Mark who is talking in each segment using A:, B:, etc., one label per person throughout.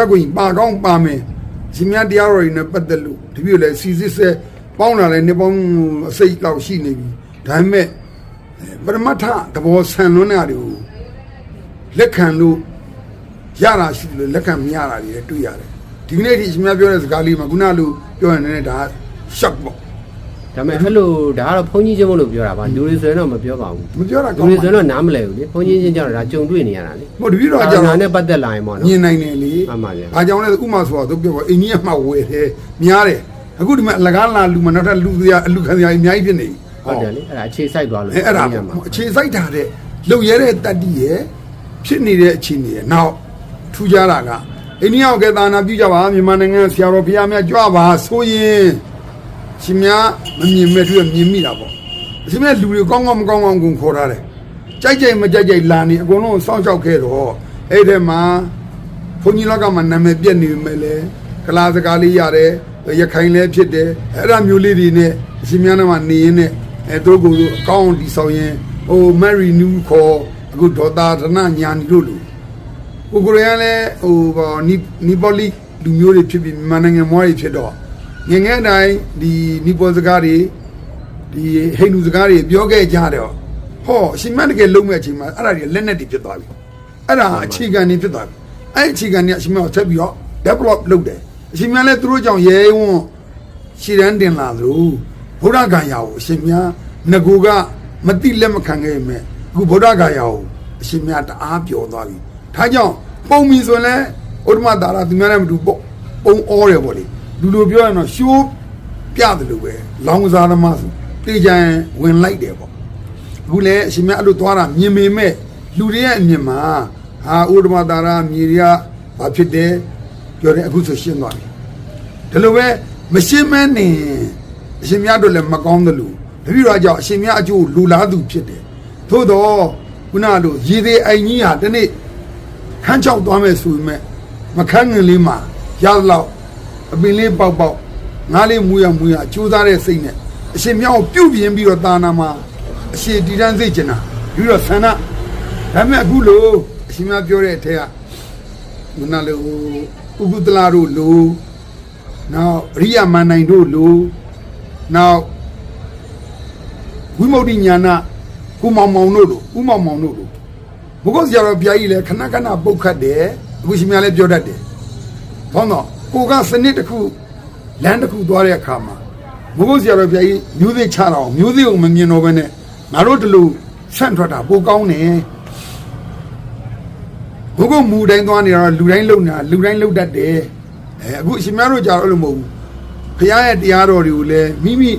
A: တက်ကိုပါကောင်းပါမယ်ရှင်မြတ်တရားတော်တွေနဲ့ပတ်သက်လို့တပည့်လည်းစီစစ်ဆဲပေါင်းလာလဲနေပေါင်းအစိတ်လောက်ရှိနေပြီဒါပေမဲ့ပရမတ္ထသဘောဆန်လွန်းတာတွေကိုလက်ခံလို့ရတာရှိတယ်လို့လက်ခံမရတာတွေလည်းတွေ့ရတယ်ဒီကနေ့ဒီရှင်မြတ်ပြောတဲ့စကားလေးမှာခုနလိုပြောရင်လည်းဒါရှော့ပေါ့
B: ဒါပေမဲ့အဲ့လိုဒါကတော့ဘုန်းကြီးချင်းမို့လို့ပြောတာပါလူတွေဆိုရင်တော့မပြောပါဘူး
A: မပြောတာ
B: လူ
A: ကောင်း
B: တွေ
A: ပါ
B: ဆိုရင်တော့နားမလဲဘူးလေဘုန်းကြီးချင်းကြောင့်ဒါကြုံတွေ့နေရတာလေ
A: ဟိုတပည့်တော်
B: ဒါ
A: ကြောင့်
B: နာနဲ့ပတ်သက်လာရင်ပေါ့နော်
A: မြင်နိုင်တယ်လေ
B: မှန်ပါဗျာ။
A: ဘာကြောင့်လဲဆိုဥမာဆိုတော့သူပြောပါအိန္ဒိယမှာဝယ်တယ်များတယ်။အခုဒီမှာအလကားလာလူမနောက်ထပ်လူစရာအလူခံစရာအများကြီးဖြစ်နေပြီ။
B: ဟုတ်တယ်လေအဲ့ဒါအခြေစိုက်သွားလို့
A: အဲအဲ့ဒါ
B: ညမှာ
A: အခြေစိုက်တာတဲ့လုံရဲတဲ့တတ္တိရဲ့ဖြစ်နေတဲ့အခြေအနေရဲ့နောက်ထူးခြားတာကအိန္ဒိယကသာနာပြုကြပါမြန်မာနိုင်ငံဆရာတော်ဘုရားများကြွပါဆိုရင် ရှင်များမမြင်မဲ့တွေ့မြင်မိတာပေါ့အရှင်များလူတွေကောင်းကောင်းမကောင်းကောင်းကိုခေါ်ထားတယ်ကြိုက်ကြိုက်မကြိုက်ကြိုက်လာနေအကုန်လုံးစောင့်ရှောက်ခဲ့တော့အဲ့ဒီမှာဘုန်းကြီးလောကမှာနာမည်ပြက်နေပေမဲ့လည်းကလာစကားလေးရတယ်ရခိုင်လည်းဖြစ်တယ်အဲ့ဒါမျိုးလေးတွေနဲ့အရှင်များနာမှာနေရင်နဲ့အဲတို့ကိုယ်အကောင်းဒီဆောင်ရင်ဟို Mary New ခေါ်အခုဒေါ်တာဒနာညာနီတို့လူကိုကိုရီးယားလည်းဟိုဗောနီနီပေါ်လီလူမျိုးတွေဖြစ်ပြီးမြန်မာနိုင်ငံမွားတွေဖြစ်တော့ ငယ်ငယ်အတိုင်းဒီနီပေါ်စကားတွေဒီဟိန္ဒူစကားတွေပြောခဲ့ကြတော့ဟောအရှင်မတကယ်လုံးမဲ့အချိန်မှာအဲ့ဒါတွေလက်နဲ့တွေဖြစ်သွားပြီအဲ့ဒါအခြေခံနေဖြစ်သွားပြီအဲ့အခြေခံနေအရှင်မြတ်ကိုဆက်ပြီးတော့ develop လုပ်တယ်အရှင်မြတ်လည်းသူတို့ကြောင့်ရဲဝံ့ရှည်တန်းတင်လာသလိုဗုဒ္ဓဂါယာကိုအရှင်မြတ်ငကူကမတိလက်မခံခဲ့ပေမဲ့အခုဗုဒ္ဓဂါယာကိုအရှင်မြတ်တအားပျော်သွားပြီဒါကြောင့်ပုံမီဆိုရင်လည်းဥဒ္ဓမတာရသူများနဲ့မတူပေါ့ပုံဩတယ်ပေါ့လေ လူလိုပြောရင်တော့ရှိုးပြတယ်လို့ပဲလောင်းကစားသမားဆိုတေချင်ဝင်လိုက်တယ်ပေါ့အခုလည်းအရှင်မြတ်အဲ့လိုသွားတာမြင်ပေမဲ့လူတွေရဲ့အမြင်မှာဟာဥဒ္ဓမတာရမြေတွေကဘာဖြစ်တယ်ပြောတယ်အခုဆိုရှင်းသွားပြီဒီလိုပဲမရှင်းမဲနေအရှင်မြတ်တို့လည်းမကောင်းသလိုတပည့်တော်ကြောင့်အရှင်မြတ်အကျိုးလူလားသူဖြစ်တယ်သို့တော့ခုနလိုရေသေးအိုင်ကြီးဟာဒီနေ့ခန်းချောက်သွားမယ်ဆိုပေမဲ့မခန်းငင်လေးမှာရတော့ အပင်လေးပေါက်ပေါက်ငါးလေးမူရမူရကြိုးစားတဲ့စိတ်နဲ့အရှင်မြတ်ကိုပြုတ်ပြင်းပြီးတော့တာနာမှာအရှိတည်တန်းစိတ်ကျင်တာပြီးတော့ဆန္ဒဒါပေမဲ့အခုလို့အရှင်မပြောတဲ့အထက်ကမနာလို့ဥကုတလာတို့လို့နောက်အရိယာမန်နိုင်တို့လို့နောက်ဝိမု ക്തി ညာနာကုမောင်မောင်တို့လို့ဥမောင်မောင်တို့လို့ဘုကောဆရာတော်ဘုရားကြီးလည်းခဏခဏပုတ်ခတ်တယ်အခုရှင်မလည်းပြောတတ်တယ်ဘောတော့ ကိုကစနစ်တစ်ခုလမ်းတစ်ခုသွားတဲ့အခါမှာဘုရားဆရာတော်ဘုရားကြီးမျိုးစေ့ချတော့မျိုးစေ့ကိုမမြင်တော့ဘဲနဲ့ငါတို့တလူဆန့်ထွက်တာပိုကောင်းတယ်ဘုကမူတိုင်းသွားနေတော့လူတိုင်းလုံနေတာလူတိုင်းလုံတတ်တယ်အဲအခုအရှင်များတို့ကြာတော့အဲ့လိုမဟုတ်ဘူးဘုရားရဲ့တရားတော်တွေကိုလည်းမိမိ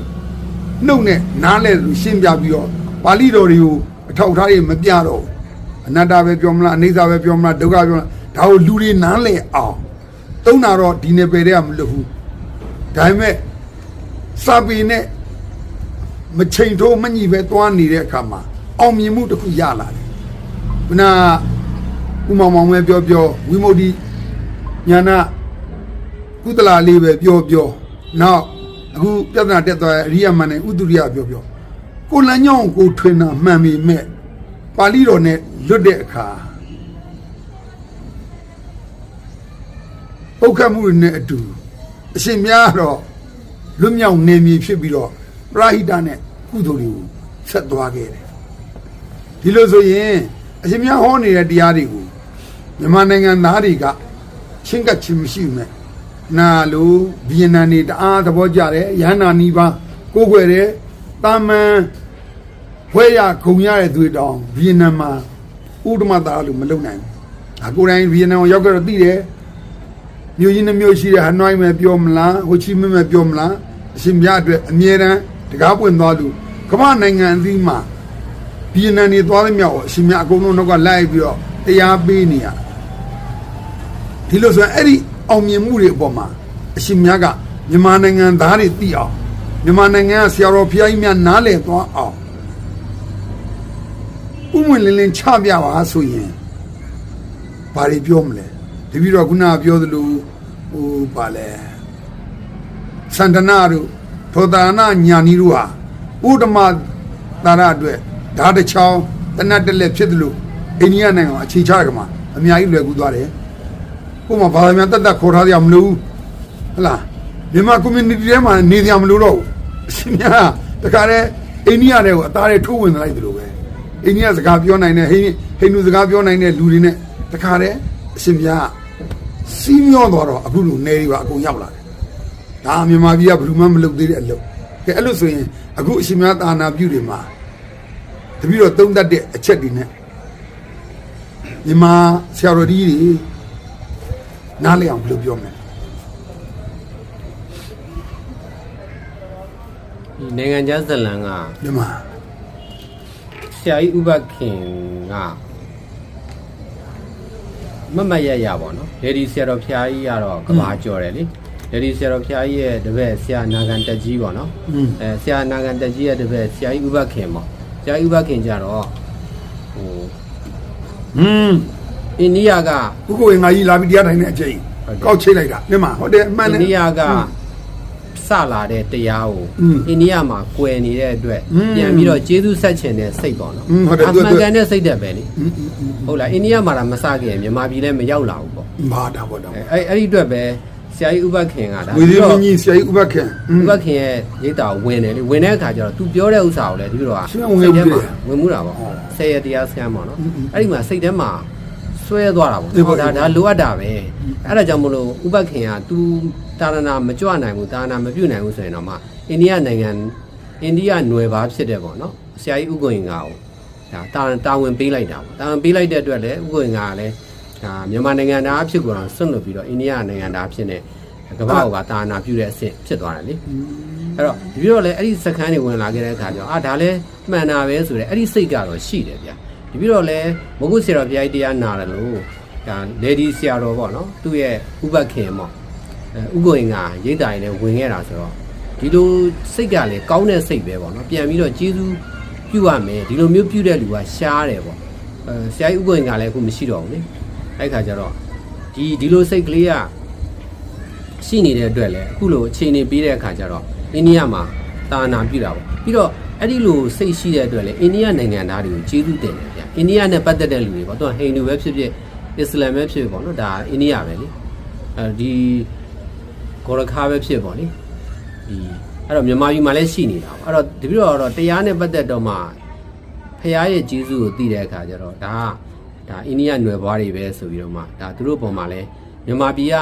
A: နှုတ်နဲ့နားလဲလို့ရှင်းပြပြီးတော့ပါဠိတော်တွေကိုအထောက်အထားတွေမပြတော့ဘူးအနတ္တပဲပြောမလားအနိစ္စပဲပြောမလားဒုက္ခပြောမလားဒါကိုလူတွေနားလဲအောင် သုံးတာတော့ဒီနယ်ပယ်တွေကမလွတ်ဘူးဒါပေမဲ့စာပေနဲ့မချိန်ထိုးမညီပဲသွားနေတဲ့အခါမှာအောင်မြင်မှုတစ်ခုရလာတယ်။ခုနကဥမောင်မောင်ပဲပြောပြောဝိမု ക്തി ညာနာကုသလာလေးပဲပြောပြောနောက်အခုပြဿနာတက်သွားတဲ့အရိယာမန်နဲ့ဥဒုရိယပြောပြောကိုလန်ညောင်းကိုထွင်တာမှန်ပေမဲ့ပါဠိတော်နဲ့လွတ်တဲ့အခါ ပုတ်ခတ်မှုတွေနဲ့အတူအရှင်များတော့လွတ်မြောက်နေမည်ဖြစ်ပြီးတော့ပရာဟိတနဲ့ကုသိုလ်တွေကိုဆက်သွားခဲ့တယ်ဒီလိုဆိုရင်အရှင်မြတ်ဟောနေတဲ့တရားတွေကိုမြန်မာနိုင်ငံသားတွေကချင်းကပ်ချင်းမရှိဘူးမဲ့နာလိုဗီယက်နမ်နေတအားသဘောကျတယ်ရဟန္တာနီးပါးကိုးကွယ်တယ်တာမန်ဝဲရခုံရတဲ့သူတွေတောင်ဗီယက်နမ်မှာဥဒ္ဓမတာလို့မလုပ်နိုင်ဘူးအကိုယ်တိုင်ဗီယက်နမ်ကိုရောက်ကြတော့သိတယ် မြို့ကြီးနှမျိုးရှိတဲ့ဟနွိုင်းမဲ့ပြောမလားဟိုချီမင်းမဲ့ပြောမလားအရှင်မြတ်အတွက်အမြဲတမ်းတကားပွင့်သွားလို့ကမ္ဘာနိုင်ငံအသီးမှာပြည်နယ်နေသွားတဲ့မြောက်ကိုအရှင်မြတ်အကုန်လုံးတော့ကလိုက်ပြီးတော့တရားပေးနေရဒီလိုဆိုရင်အဲ့ဒီအောင်မြင်မှုတွေအပေါ်မှာအရှင်မြတ်ကမြန်မာနိုင်ငံသားတွေသိအောင်မြန်မာနိုင်ငံကဆရာတော်ဖျားကြီးများနားလည်သွားအောင်ဥမွင်လင်းလင်းချပြပါဆိုရင်ဘာတွေပြောမလဲတပည့်တော်ခုနကပြောသလို ဟိုဘာလဲစန္ဒနာတို့သောတာနာညာနီတို့ဟာဥဒ္ဓမသာရအတွက်ဓာတ်တစ်ချောင်းတနတ်တက်လက်ဖြစ်သလိုအိန္ဒိယနိုင်ငံမှာအခြေချရကမှာအများကြီးလွယ်ကူသွားတယ်ဥကိုမှဘာသာများတက်တက်ခေါ်ထားကြမလို့ဟတ်လားမြန်မာ community ထဲမှာနေကြမလို့တော့ဘူးအရှင်များတခါတည်းအိန္ဒိယတွေကိုအသားတွေထိုးဝင်လိုက်တယ်လို့ပဲအိန္ဒိယစကားပြောနိုင်တဲ့ဟိန်းဟိန္ဒူစကားပြောနိုင်တဲ့လူတွေနဲ့တခါတည်းအရှင်များ စီးမျောသွားတော့အခုလူနေတွေပါအကုန်ရောက်လာတယ်ဒါမြန်မာပြည်ကဘယ်သူမှမလုပ်သေးတဲ့အလုပ်ကဲအဲ့လိုဆိုရင်အခုအရှင်များတာနာပြုတွေမှာတပည့်တော်သုံးတတ်တဲ့အချက်တွေနဲ့မြန်မာဆရာတော်ကြီးတွေနားလည်အောင်ဘယ်လိုပြောမလဲ
B: ဒီနိုင်ငံခြားဇလန်က
A: မြန်မာ
B: ဆရာကြီးဥပခင်က မမတ်ရရပါတော့လေဒီဆရာတော်ဖျားကြီးကတော့ကဘာကြော်တယ်လေလေဒီဆရာတော်ဖျားကြီးရဲ့တပည့်ဆရာနာဂန်တက်ကြီးပေါ့နော်အဲဆရာနာဂန်တက်ကြီးရဲ့တပည့်ဆရာကြီးဥပခင်ပေါ့ဆရာကြီးဥပခင်ကြတော့ဟို
A: อืม
B: အိန္ဒိယက
A: ဥက္ကိုငါကြီးလာပြီးတရားထိုင်တဲ့အချိန်ကောက်ချိတ်လိုက်တာမြင်မဟုတ်တယ်အမှန်တယ်
B: အိ
A: န္ဒိ
B: ယက လာတဲ့တရားကိုအိန္ဒိယမှာကွယ်နေတဲ့အတွက်ပြန်ပြီးတော့ကျေးဇူးဆက်ချင်တဲ့စိတ်ပေါ့နော်အမှန်ကန်တဲ့စိတ်သက်ပဲလေဟုတ်လားအိန္ဒိယမှာတော့မစခဲ့မြန်မာပြည်လည်းမရောက်လာဘူးပေါ့
A: မာတာပေါ့တော့
B: အဲ့အဲ့ဒီအတွက်ပဲဆရာကြီးဥပခင်ကဒါ
A: ပြီးတော့ကြီးဆရာကြီးဥပခင်
B: ဥပခင်ရဲ့ရိတ်တာဝင်တယ်လေဝင်တဲ့အခါကျတော့ तू ပြောတဲ့ဥစ္စာကိုလည်းတပြီးတော့
A: ဆရာဝင်မှု
B: ဝင်မှုတာပေါ့ဆရာတရားဆန်းပေါ့နော်အဲ့ဒီမှာစိတ်ထဲမှာဆွဲသွားတာ
A: ပေါ့
B: ဒါဒါလိုအပ်တာပဲအဲ့ဒါကြောင့်မလို့ဥပခင်က तू တာရနာမကြွနိုင်ဘူးတာရနာမပြုတ်နိုင်ဘူးဆိုရင်တော့မှအိန္ဒိယနိုင်ငံအိန္ဒိယຫນွယ်ပါဖြစ်တဲ့ပေါ့နော်ဆရာကြီးဥက္ကိုင်ကကိုဒါတာတာဝန်ပေးလိုက်တာပေါ့တာဝန်ပေးလိုက်တဲ့အတွက်လည်းဥက္ကိုင်ကလည်းဒါမြန်မာနိုင်ငံသားအဖြစ်ကိုတော့ဆွန့်လွတ်ပြီးတော့အိန္ဒိယနိုင်ငံသားအဖြစ်နဲ့ကမ္ဘာ့ကိုပါတာနာပြုတဲ့အဆင့်ဖြစ်သွားတယ်လေအဲ့တော့ဒီပြီးတော့လည်းအဲ့ဒီစခန်းတွေဝင်လာခဲ့တဲ့အခါကျတော့အာဒါလည်းမှန်တာပဲဆိုတော့အဲ့ဒီစိတ်ကတော့ရှိတယ်ဗျာဒီပြီးတော့လည်းမဟုတ်ဆရာတော်ဘုရားကြီးတရားနာတယ်လို့ဒါလေဒီဆရာတော်ပေါ့နော်သူ့ရဲ့ဥပခင်ပေါ့အဲ ဥက္ကိုင်ကရိတ်တာရင်လည်းဝင်ခဲ့တာဆိုတော့ဒီလိုစိတ်ကလည်းကောင်းတဲ့စိတ်ပဲပေါ့နော်ပြန်ပြီးတော့ကျေးဇူးပြုရမယ်ဒီလိုမျိုးပြုတဲ့လူကရှားတယ်ပေါ့အဲဆရာကြီးဥက္ကိုင်ကလည်းအခုမရှိတော့ဘူးလေအဲ့ခါကျတော့ဒီဒီလိုစိတ်ကလေးကရှိနေတဲ့အတွက်လည်းအခုလိုအခြေအနေပေးတဲ့အခါကျတော့အိန္ဒိယမှာတာနာပြုတာပေါ့ပြီးတော့အဲ့ဒီလိုစိတ်ရှိတဲ့အတွက်လည်းအိန္ဒိယနိုင်ငံသားတွေကိုကျေးဇူးတင်တယ်ဗျအိန္ဒိယနဲ့ပတ်သက်တဲ့လူတွေပေါ့သူကဟိန္ဒူပဲဖြစ်ဖြစ်အစ္စလာမ်ပဲဖြစ်ဖြစ်ပေါ့နော်ဒါအိန္ဒိယပဲလေအဲဒီ ဂေါရခါပဲဖြစ်ပေါ့လေဒီအဲ့တော့မြန်မာပြည်မှာလည်းရှိနေတာပေါ့အဲ့တော့ဒီပြီးတော့တော့တရားနဲ့ပတ်သက်တော့မှဖရားရဲ့ကျေးဇူးကိုသိတဲ့အခါကျတော့ဒါကဒါအိန္ဒိယနွယ်ဘွားတွေပဲဆိုပြီးတော့မှဒါသူတို့ပုံမှာလည်းမြန်မာပြည်က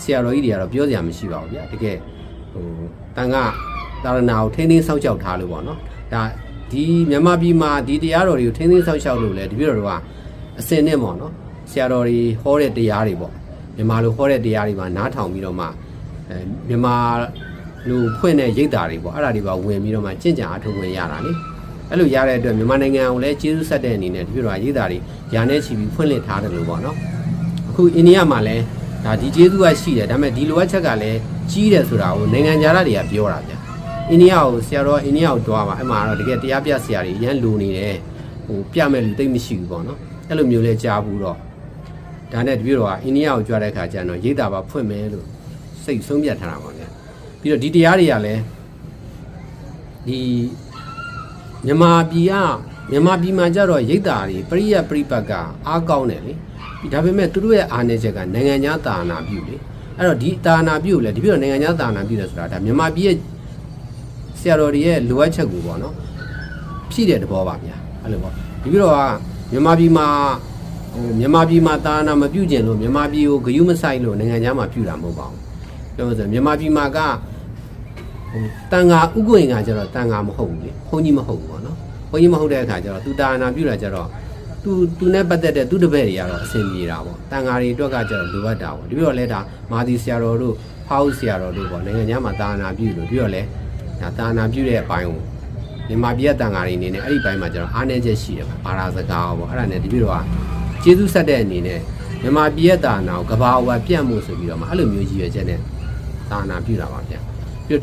B: ဆရာတော်ကြီးတွေကတော့ပြောစရာမရှိပါဘူးဗျာတကယ်ဟိုတန်ခါတာရနာကိုထိန်းသိမ်းစောင့်ရှောက်ထားလို့ပေါ့နော်ဒါဒီမြန်မာပြည်မှာဒီတရားတော်တွေကိုထိန်းသိမ်းစောင့်ရှောက်လို့လဲတပည့်တော်တို့ကအစင်နဲ့ပေါ့နော်ဆရာတော်တွေဟောတဲ့တရားတွေပေါ့ မြန်မာလိုဟောတဲ့တရားတွေမှာနားထောင်ပြီးတော့မှအဲမြန်မာလိုဖွင့်တဲ့ရိတ်တာတွေပေါ့အဲ့ဒါတွေပါဝင်ပြီးတော့မှကြင့်ကြံအထုံးဝင်ရတာလေအဲ့လိုရတဲ့အတွက်မြန်မာနိုင်ငံကိုလည်းကျေးဇူးဆက်တဲ့အနေနဲ့တပည့်တော်ကရိတ်တာတွေညာနဲ့ချီပြီးဖွင့်လှစ်ထားတယ်လို့ပေါ့နော်အခုအိန္ဒိယမှာလည်းဒါဒီကျေးဇူးကရှိတယ်ဒါပေမဲ့ဒီလိုအပ်ချက်ကလည်းကြီးတယ်ဆိုတာကိုနိုင်ငံခြားသားတွေကပြောတာဗျအိန္ဒိယကိုဆရာတော်အိန္ဒိယကိုတွားပါအဲ့မှာတော့တကယ်တရားပြဆရာတွေအရန်လိုနေတယ်ဟိုပြမဲ့လူသိမ့်မရှိဘူးပေါ့နော်အဲ့လိုမျိုးလဲကြားဘူးတော့ ဒါနဲ့တပြည့်တော့ကအိန္ဒိယကိုကြွားတဲ့ခါကျတော့ရိတ်တာပါဖွင့်မယ်လို့စိတ်ဆုံးဖြတ်ထားတာပါဗျပြီးတော့ဒီတရားတွေကလည်းဒီမြန်မာပြည်ကမြန်မာပြည်မှာကြတော့ရိတ်တာတွေပရိယပရိပတ်ကအားကောင်းတယ်လေဒါပေမဲ့သူတို့ရဲ့အားနည်းချက်ကနိုင်ငံခြားတာနာပြုလေအဲ့တော့ဒီတာနာပြုလေဒီပြတော့နိုင်ငံခြားတာနာပြုတယ်ဆိုတာဒါမြန်မာပြည်ရဲ့ဆရာတော်တွေရဲ့လိုအပ်ချက်ကိုပေါ့နော်ဖြည့်တဲ့သဘောပါဗျာအဲ့လိုပေါ့ဒီပြတော့ကမြန်မာပြည်မှာ ဟိုမြန်မာပြည်မှာတာနာမပြုကျင်လို့မြန်မာပြည်ကိုဂယုမဆိုင်လို့နိုင်ငံခြားမှာပြုတာမဟုတ်ပါဘူးပြောလို့ဆိုရင်မြန်မာပြည်မှာကဟိုတန်ဃာဥက္ကိုင်ကကျတော့တန်ဃာမဟုတ်ဘူးလေဘုန်းကြီးမဟုတ်ဘူးပေါ့နော်ဘုန်းကြီးမဟုတ်တဲ့အခါကျတော့သူတာနာပြုတာကျတော့သူသူနဲ့ပတ်သက်တဲ့သူတပည့်တွေကတော့အဆင်ပြေတာပေါ့တန်ဃာတွေအတွက်ကကျတော့လိုအပ်တာပေါ့ဒီပြီးတော့လဲဒါမာသီဆရာတော်တို့ဟောက်ဆရာတော်တို့ပေါ့နိုင်ငံခြားမှာတာနာပြုလို့ပြီးတော့လဲဒါတာနာပြုတဲ့အပိုင်းကိုမြန်မာပြည်ကတန်ဃာတွေအနေနဲ့အဲ့ဒီဘိုင်းမှာကျတော့အားနည်းချက်ရှိတယ်ပေါ့ဘာသာစကားပေါ့အဲ့ဒါနဲ့ဒီပြီးတော့ ကကျေးဇူးဆက်တဲ့အနေနဲ့မြန်မာပြည်ရဲ့တာနာကိုကဘာဝပြတ်မှုဆိုပြီးတော့မှအဲ့လိုမျိုးကြီးရွယ်ချက်နဲ့တာနာပြုတာပါဗျပြီးတော့ဒီ